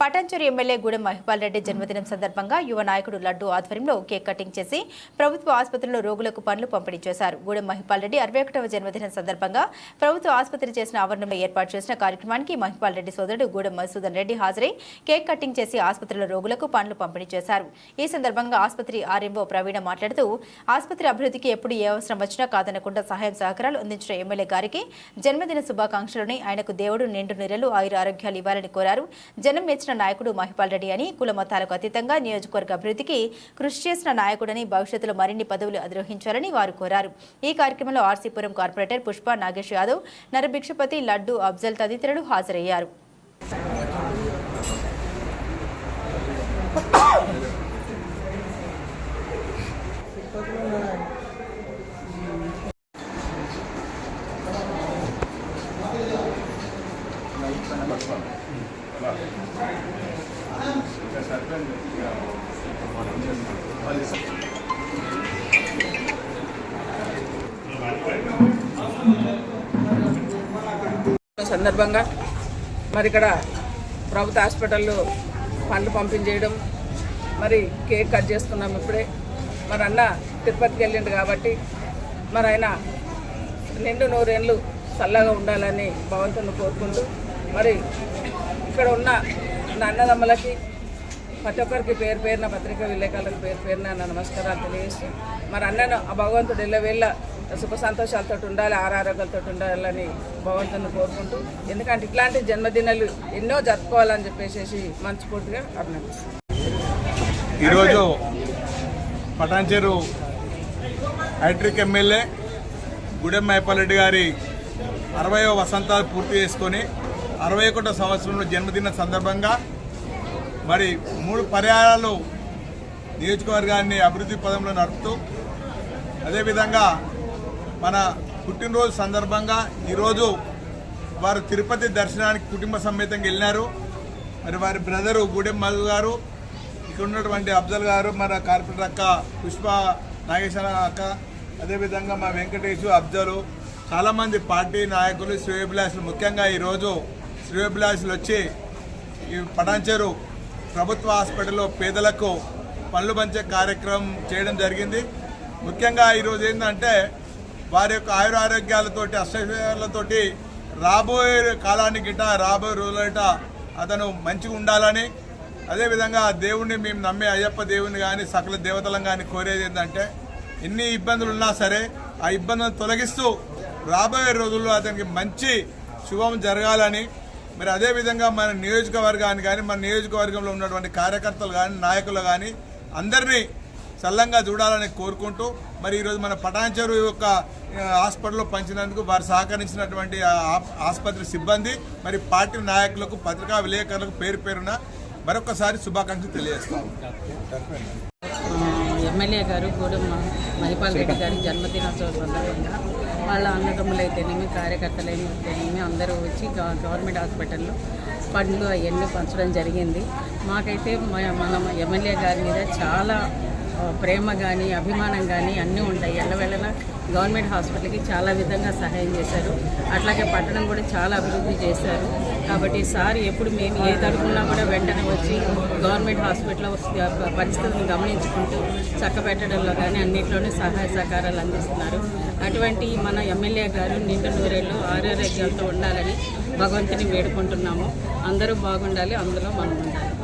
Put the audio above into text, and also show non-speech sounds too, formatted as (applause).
Patancheru MLA Gudem Mahipal Reddy జన్మదినం సందర్భంగా యువ నాయకుడు లడ్డు ఆధ్వర్యంలో కేక్ కటింగ్ చేసి ప్రభుత్వ ఆసుపత్రిలో రోగులకు పనులు పంపిణీ చేశారు. గూడెం మహిపాల్ రెడ్డి అరవై ఒకటవ జన్మదినం సందర్భంగా ప్రభుత్వ ఆసుపత్రి చేసిన ఆవరణంలో ఏర్పాటు చేసిన కార్యక్రమానికి మహిపాల్ రెడ్డి సోదరుడు గూడెం మధుసూదన్ రెడ్డి హాజరై కేక్ కటింగ్ చేసి ఆసుపత్రిలో రోగులకు పనులు పంపిణీ చేశారు. ఈ సందర్భంగా ఆసుపత్రి ఆర్ఎంఓ ప్రవీణ మాట్లాడుతూ ఆసుపత్రి అభివృద్ధికి ఎప్పుడు ఏ అవసరం వచ్చినా కాదనకుండా సహాయం సహకారాలు అందించిన ఎమ్మెల్యే గారికి జన్మదిన శుభాకాంక్షలని ఆయనకు దేవుడు నిండు నిరలు ఆయుర ఆరోగ్యాలు ఇవ్వాలని కోరారు. జనం మెచ్చిన నాయకుడు మహిపాల్ రెడ్డి అని కుల మతాలకు అతీతంగా నియోజకవర్గ అభివృద్ధికి కృషి చేసిన నాయకుడని భవిష్యత్తులో మరిన్ని పదవులు అధిరోహించాలని వారు కోరారు. ఈ కార్యక్రమంలో ఆర్సీపురం కార్పొరేటర్ పుష్ప నాగేష్ యాదవ్ నరభిక్షపతి లడ్డు అఫ్జల్ తదితరులు హాజరయ్యారు. (coughs) సందర్భంగా మరి ఇక్కడ ప్రభుత్వ హాస్పిటల్లో పండ్లు పంపించేయడం మరి కేక్ కట్ చేసుకున్నాం ఇప్పుడే. మరి అన్న తిరుపతికి వెళ్ళిండు కాబట్టి మరి ఆయన నిండు నూరేళ్ళు చల్లగా ఉండాలని భగవంతుని కోరుకుంటూ మరి ఇక్కడ ఉన్న నా అన్నదమ్మలకి ప్రతి ఒక్కరికి పేరు పేరున పత్రికా విలేకరులకు పేరు పేరున నా నమస్కారాలు తెలియజేసి మరి అన్నను ఆ భగవంతుడు ఎల్లవేళ్ళ సుఖ సంతోషాలతో ఉండాలి ఆరారోగ్యాలతో ఉండాలని భగవంతుని కోరుకుంటూ ఎందుకంటే ఇట్లాంటి జన్మదినాలు ఎన్నో జరుపుకోవాలని చెప్పేసి మనస్ఫూర్తిగా అభినందిస్తాను ఈరోజు Patancheru hat trick MLA Gudem Mahipal Reddy గారి అరవయో వసంతాలు పూర్తి చేసుకొని అరవై ఒకటో సంవత్సరంలో జన్మదిన సందర్భంగా మరి మూడు పర్యాయాలు నియోజకవర్గాన్ని అభివృద్ధి పదంలో నడుపుతూ అదేవిధంగా మన పుట్టినరోజు సందర్భంగా ఈరోజు వారు తిరుపతి దర్శనానికి కుటుంబ సమేతంగా వెళ్ళినారు. మరి వారి బ్రదరు గూడెం మధు గారు ఇక్కడ ఉన్నటువంటి అఫ్జల్ గారు మన కార్పొరేటర్ అక్క పుష్ప నాగేశ్వర అక్క అదేవిధంగా మా వెంకటేష్ అఫ్జలు చాలామంది పార్టీ నాయకులు శ్రేయోభిలాషులు ముఖ్యంగా ఈరోజు శ్రేయోభిలాషులు వచ్చి ఈ పటాన్చేరు ప్రభుత్వ హాస్పిటల్లో పేదలకు పనులు పంచే కార్యక్రమం చేయడం జరిగింది. ముఖ్యంగా ఈరోజు ఏంటంటే వారి యొక్క ఆయుర ఆరోగ్యాలతోటి అష్టలతోటి రాబోయే కాలానికి గిట రాబోయే రోజులట అతను మంచిగా ఉండాలని అదేవిధంగా దేవుణ్ణి మేము నమ్మే అయ్యప్ప దేవుని కానీ సకల దేవతలను కానీ కోరేది ఏంటంటే ఎన్ని ఇబ్బందులు ఉన్నా సరే ఆ ఇబ్బందులను తొలగిస్తూ రాబోయే రోజుల్లో అతనికి మంచి శుభం జరగాలని మరి అదేవిధంగా మన నియోజకవర్గాన్ని కానీ మన నియోజకవర్గంలో ఉన్నటువంటి కార్యకర్తలు కానీ నాయకులు కానీ అందరినీ చల్లంగా చూడాలని కోరుకుంటూ మరి ఈరోజు మన పటాన్చెరు యొక్క హాస్పిటల్లో పంచినందుకు వారు సహకరించినటువంటి ఆసుపత్రి సిబ్బంది మరి పార్టీ నాయకులకు పత్రికా విలేకరులకు పేరు పేరున మరొకసారి శుభాకాంక్షలు తెలియజేస్తాం ఎమ్మెల్యే గారు గూడెం మహిపాల్ రెడ్డి గారి జన్మదినోత్సవ సందర్భంగా వాళ్ళ అన్నదమ్ములైతేనేమి కార్యకర్తలైతేనేమి అందరూ వచ్చి గవర్నమెంట్ హాస్పిటల్లో పండ్లు అవన్నీ పంచడం జరిగింది. మాకైతే మనం మన ఎమ్మెల్యే గారి మీద చాలా ప్రేమ కానీ అభిమానం కానీ అన్నీ ఉంటాయి. ఎల్లవెళ్ళన గవర్నమెంట్ హాస్పిటల్కి చాలా విధంగా సహాయం చేశారు. అట్లాగే పట్టణం కూడా చాలా అభివృద్ధి చేశారు. కాబట్టి సార్ ఎప్పుడు మేము ఏది అనుకున్నా కూడా వెంటనే వచ్చి గవర్నమెంట్ హాస్పిటల్లో పరిస్థితులను గమనించుకుంటూ చక్కబెట్టడంలో కానీ అన్నింటిలోనూ సహాయ సహకారాలు అందిస్తున్నారు. అటువంటి మన ఎమ్మెల్యే గారు నిండు నూరేళ్ళు ఆరోగ్యాలతో ఉండాలని భగవంతుని వేడుకుంటున్నాము. అందరూ బాగుండాలి అందులో మనం ఉండాలి.